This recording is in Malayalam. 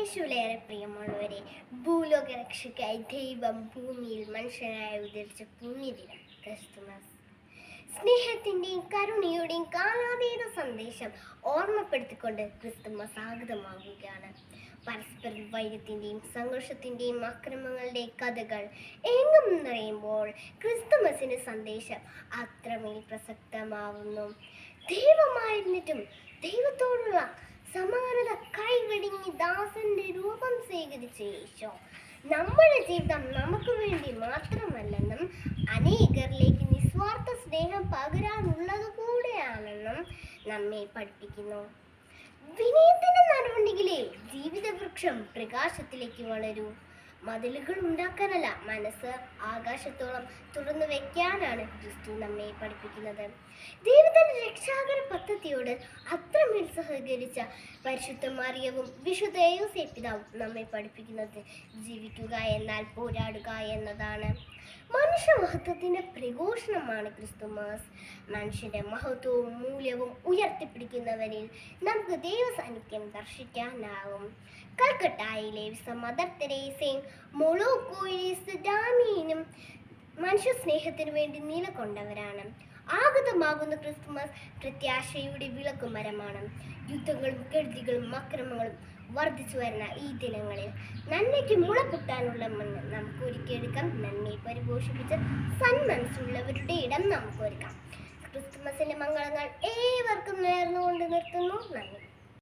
യേശുവിലേറെ പ്രിയമുള്ളവരെ ഭൂലോക രക്ഷയ്ക്കായി ദൈവം ഭൂമിയിൽ മനുഷ്യനായി ഉദ്ധരിച്ച പുണ്യദിനം ക്രിസ്തുമസ്. സ്നേഹത്തിന്റെയും കരുണയുടെയും കാലാതീത സന്ദേശം ഓർമ്മപ്പെടുത്തിക്കൊണ്ട് ക്രിസ്തുമസ് ആഗതമാകുകയാണ് പരസ്പര വൈദ്യത്തിന്റെയും സംഘർഷത്തിന്റെയും അക്രമങ്ങളുടെ കഥകൾ എങ്ങും നിറയുമ്പോൾ ക്രിസ്തുമസിന്റെ സന്ദേശം അത്രമേൽ പ്രസക്തമാവുന്നു. ദൈവമായിരുന്നിട്ടും ദൈവത്തോടുള്ള കൈവെടിഞ്ഞ് ദാസന്റെ രൂപം സ്വീകരിച്ച യേശോ. നമ്മുടെ ജീവിതം നമുക്ക് വേണ്ടി മാത്രമല്ലെന്നും അനേകരിലേക്ക് നിസ്വാർത്ഥ സ്നേഹം പകരാനുള്ളത് കൂടെയാണെന്നും നമ്മെ പഠിപ്പിക്കുന്നു. വിനയത്തിന്റെ ജീവിത വൃക്ഷം പ്രകാശത്തിലേക്ക് വളരൂ. മതിലുകൾ ഉണ്ടാക്കാനല്ല മനസ്സ് ആകാശത്തോളം തുറന്നു വെക്കാനാണ് ക്രിസ്തു നമ്മെ പഠിപ്പിക്കുന്നത്. ദൈവത്തിന്റെ പദ്ധതിയോട് അത്രമേൽ സഹകരിച്ച പരിശുദ്ധ മറിയവും വിശുദ്ധ യോസേപ്പിതാവും നമ്മെ പഠിപ്പിക്കുന്നത് ജീവിക്കുക എന്നാൽ പോരാടുക എന്നതാണ്. മനുഷ്യ മഹത്വത്തിന്റെ പ്രഘോഷണമാണ് ക്രിസ്തുമസ് മനുഷ്യന്റെ മഹത്വവും മൂല്യവും ഉയർത്തിപ്പിടിക്കുന്നവരിൽ നമുക്ക് ദൈവസാന്നിധ്യം ദർശിക്കാനാവും. കൽക്കട്ടായിലെ വിസ മദർ തെരേസയും മൊളോക്കോയിലെ സിഡാമിയനും മനുഷ്യ സ്നേഹത്തിനു വേണ്ടി നിലകൊണ്ടവരാണ്. ആഗതമാകുന്ന ക്രിസ്തുമസ് പ്രത്യാശയുടെ വിളക്കുമരമാണ്. യുദ്ധങ്ങളും കെടുതികളും അക്രമങ്ങളും വർദ്ധിച്ചു വരുന്ന ഈ ദിനങ്ങളിൽ നന്മയ്ക്ക് മുള മണ്ണ് നമുക്ക് ഒരുക്കിയെടുക്കാം. നന്മയെ പരിപോഷിപ്പിച്ച് സന്മനസ്സുള്ളവരുടെ ഇടം നമുക്ക് ഒരുക്കാം. ക്രിസ്തുമസിന്റെ മംഗളങ്ങൾ ഏവർക്കും നേർന്നുകൊണ്ട് നിർത്തുന്നു. നന്ദി.